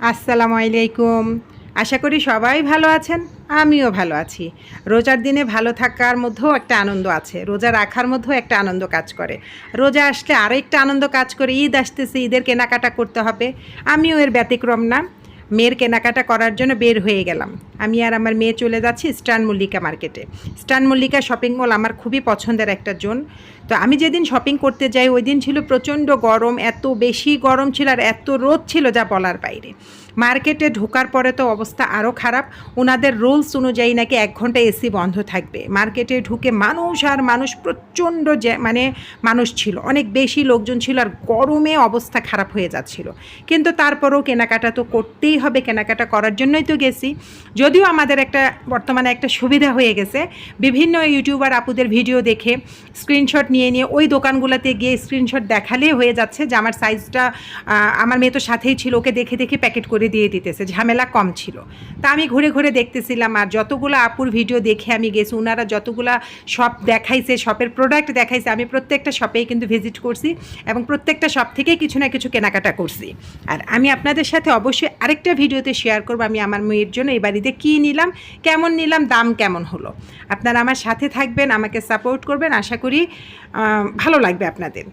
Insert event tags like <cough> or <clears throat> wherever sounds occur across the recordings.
আসসালামু আলাইকুম আশা করি সবাই ভালো আছেন, আমিও ভালো আছি। রোজার দিনে ভালো থাকার মধ্যেও একটা আনন্দ আছে, রোজা রাখার মধ্যেও একটা আনন্দ কাজ করে। রোজা আসলে আরও একটা আনন্দ কাজ করে, ঈদ আসতেছে, ঈদের কেনাকাটা করতে হবে। আমিও এর ব্যতিক্রম না। মেয়ের কেনাকাটা করার জন্য বের হয়ে গেলাম। আমি আর আমার মেয়ে চলে যাচ্ছি স্টান মল্লিকা মার্কেটে। স্টান মল্লিকা শপিং মল আমার খুবই পছন্দের একটা জোন। তো আমি যেদিন শপিং করতে যাই, ওই দিন ছিল প্রচণ্ড গরম, এত বেশি গরম ছিল আর এত রোদ ছিল যা বলার বাইরে। মার্কেটে ঢোকার পরে তো অবস্থা আরও খারাপ। ওনাদের রুলস অনুযায়ী নাকি এক ঘণ্টা এসি বন্ধ থাকবে। মার্কেটে ঢুকে মানুষ আর মানুষ প্রচণ্ড মানে মানুষ ছিল। অনেক বেশি লোকজন ছিল আর গরমে অবস্থা খারাপ হয়ে যাচ্ছিল। কিন্তু তারপরেও কেনাকাটা তো করতেই হবে, কেনাকাটা করার জন্যই তো গেছি। যদিও আমাদের একটা, বর্তমানে একটা সুবিধা হয়ে গেছে। বিভিন্ন ইউটিউবার আপুদের ভিডিও দেখে স্ক্রিনশট নিয়ে নিয়ে ওই দোকানগুলোতে গিয়ে স্ক্রিনশট দেখালেই হয়ে যাচ্ছে যে আমার সাইজটা আমার মেয়ে তো সাথেই ছিল, ওকে দেখে দেখে প্যাকেট করে দিয়ে দিতেছে, ঝামেলা কম ছিল। তা আমি ঘুরে ঘুরে দেখতেছিলাম আর যতগুলো আপুর ভিডিও দেখে আমি গেছি ওনারা যতগুলা শপ দেখাইছে শপের প্রোডাক্ট দেখাইছে, আমি প্রত্যেকটা শপেই কিন্তু ভিজিট করছি এবং প্রত্যেকটা শপ থেকে কিছু না কিছু কেনাকাটা করছি। আর আমি আপনাদের সাথে অবশ্যই আরেকটা ভিডিওতে শেয়ার করব, আমি আমার মেয়ের জন্য এই বাড়িতে কী নিলাম, কেমন নিলাম, দাম কেমন হলো। আপনারা আমার সাথে থাকবেন, আমাকে সাপোর্ট করবেন, আশা করি ভালো লাগবে আপনাদের।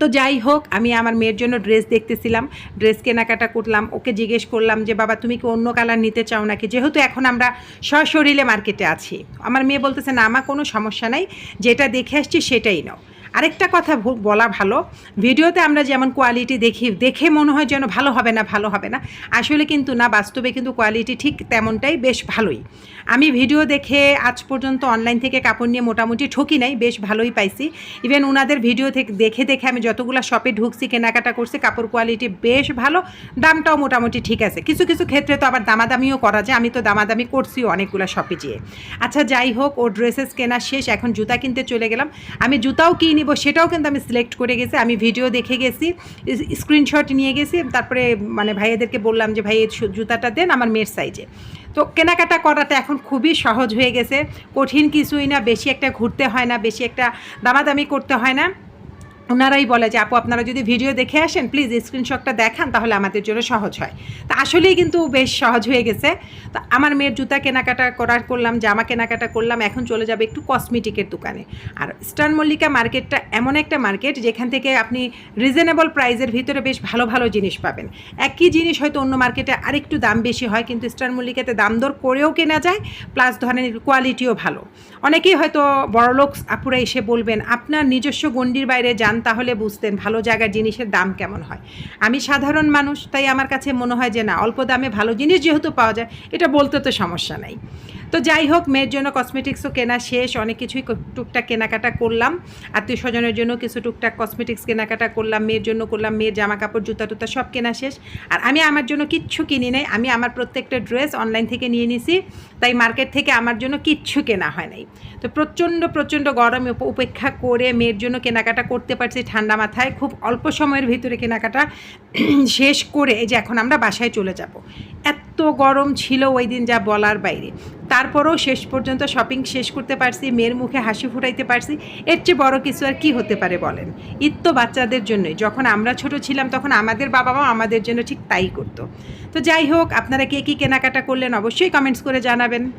তো যাই হোক, আমি আমার মেয়ের জন্য ড্রেস দেখতেছিলাম ড্রেস কেনাকাটা করলাম, ওকে জিজ্ঞেস করলাম যে, বাবা, তুমি কি অন্য কালার নিতে চাও নাকি? যেহেতু এখন আমরা সশরীরে মার্কেটে আছি। আমার মেয়ে বলতেছে, না, আমার কোনো সমস্যা নাই, যেটা দেখে আসছি সেটাই নাও। আরেকটা কথা বলা ভালো। ভিডিওতে আমরা যেমন কোয়ালিটি দেখি, দেখে মনে হয় যেন ভালো হবে না, ভালো হবে না। আসলে কিন্তু না, বাস্তবে কিন্তু কোয়ালিটি ঠিক তেমনটাই বেশ ভালোই। আমি ভিডিও দেখে আজ পর্যন্ত অনলাইন থেকে কাপড় নিয়ে মোটামুটি ঠকি নাই, বেশ ভালোই পাইছি। ইভেন ওনাদের ভিডিও থেকে, দেখে দেখে আমি যতগুলো শপে ঢুকছি, কেনাকাটা করছি, কাপড় কোয়ালিটি বেশ ভালো, দামটাও মোটামুটি ঠিক আছে। কিছু কিছু ক্ষেত্রে তো আবার দামাদামিও করা যায়, আমি তো দামাদামি করছি অনেকগুলো শপে যেয়ে। আচ্ছা যাই হোক, ও ড্রেসেস কেনা শেষ, এখন জুতা কিনতে চলে গেলাম। আমি জুতাও কী নিব, সেটাও কিন্তু আমি সিলেক্ট করে গেছি, আমি ভিডিও দেখে গেছি স্ক্রিনশট নিয়ে গেছি, তারপরে মানে ভাইয়াদেরকে বললাম যে, ভাই জুতাটা দেন আমার মেয়ের সাইজে তো কেনাকাটা করাটা এখন খুবই সহজ হয়ে গেছে, কঠিন কিছুই না, বেশি একটা ঘুরতে হয় না, বেশি একটা দামাদামি করতে হয় না। ওনারাই বলে যে, আপু, আপনারা যদি ভিডিও দেখে আসেন প্লিজ স্ক্রিনশটটা দেখান, তাহলে আমাদের জন্য সহজ হয়। তা আসলেই কিন্তু বেশ সহজ হয়ে গেছে। তো আমার মেয়ের জুতা কেনাকাটা করার করলাম, জামা কেনাকাটা করলাম, এখন চলে যাবে একটু কসমেটিকের দোকানে। আর স্টার মল্লিকা মার্কেটটা এমন একটা মার্কেট, যেখান থেকে আপনি রিজনেবল প্রাইসের ভিতরে বেশ ভালো ভালো জিনিস পাবেন। একই জিনিস হয়তো অন্য মার্কেটে আরেকটু দাম বেশি হয়, কিন্তু স্টার মল্লিকাতে দাম দর করেও কেনা যায় প্লাস ধরেন কোয়ালিটিও ভালো। অনেকেই হয়তো বড়লোক আপুরা এসে বলবেন, আপনার নিজস্ব গণ্ডির বাইরে যান তাহলে বুঝতেন ভালো জায়গার জিনিসের দাম কেমন হয়। আমি সাধারণ মানুষ, তাই আমার কাছে মনে হয় যে না, অল্প দামে ভালো জিনিস যেহেতু পাওয়া যায়, এটা বলতে তো সমস্যা নাই। তো যাই হোক, মেয়ের জন্য কসমেটিক্সও কেনা শেষ। অনেক কিছুই টুকটাক কেনাকাটা করলাম। আত্মীয় স্বজনের জন্য কিছু টুকটাক কসমেটিক্স কেনাকাটা করলাম, মেয়ের জন্য করলাম, মেয়ের জামা কাপড় জুতা টুতা সব কেনা শেষ। আর আমি আমার জন্য কিচ্ছু কিনি নাই। আমি আমার প্রত্যেকটা ড্রেস অনলাইন থেকে নিয়ে নিছি। তাই মার্কেট থেকে আমার জন্য কিচ্ছু কেনা হয় নাই। তো প্রচণ্ড প্রচণ্ড গরমে উপ- উপেক্ষা করে মেয়ের জন্য কেনাকাটা করতে পারছি ঠান্ডা মাথায়। খুব অল্প সময়ের ভিতরে কেনাকাটা <clears throat> শেষ করে এই যে এখন আমরা বাসায় চলে যাব। এত গরম ছিল ওই দিন যা বলার বাইরে। তারপরেও শেষ পর্যন্ত শপিং শেষ করতে পারছি, মেয়ের মুখে হাসি ফুটাইতে পারছি। এর চেয়ে বড় কিছু আর কি হতে পারে বলেন? তো বাচ্চাদের জন্যই। যখন আমরা ছোট ছিলাম, তখন আমাদের বাবা মা আমাদের জন্য ঠিক তাই করতো। তো যাই হোক, আপনারা কে কী কেনাকাটা করলেন অবশ্যই কমেন্টস করে জানাবেন।